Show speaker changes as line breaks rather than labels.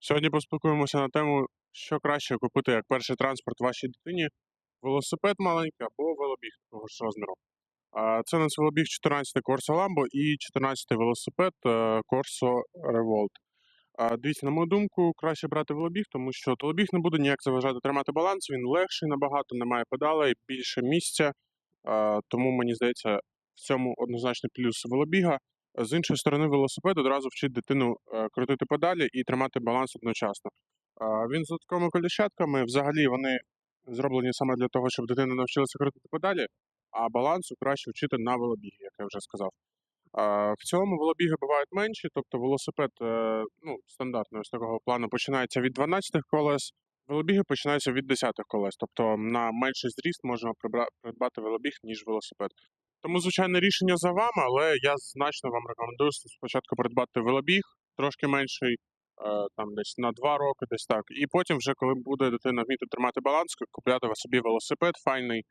Сьогодні поспілкуємося на тему, що краще купити як перший транспорт вашій дитині: велосипед маленький або велобіг того ж розміру. Це нас велобіг 14 Corsa Lambo і 14 велосипед е, Corso Revolt. Дивіться, на мою думку, краще брати велобіг, тому що велобіг не буде ніяк заважати тримати баланс, він легший набагато, немає педалей, більше місця. Тому мені здається, в цьому однозначний плюс велобіга. З іншої сторони, велосипед одразу вчить дитину е, крутити педалі і тримати баланс одночасно. Він з додатковими коліщатками. Взагалі вони зроблені саме для того, щоб дитина навчилася крутити педалі, а балансу краще вчити на велобігі, як я вже сказав. В цілому велобіги бувають менші, тобто велосипед е, ну, стандартного з такого плану починається від 12 колес, велобіги починаються від 10 колес. Тобто на менший зріст можна придбати велобіг, ніж велосипед. Тому, звичайно, рішення за вами, але я значно вам рекомендую спочатку придбати велобіг, трошки менший, е, там десь на 2 роки, десь так. І потім, вже коли буде дитина вміти тримати баланс, купляти собі велосипед файний,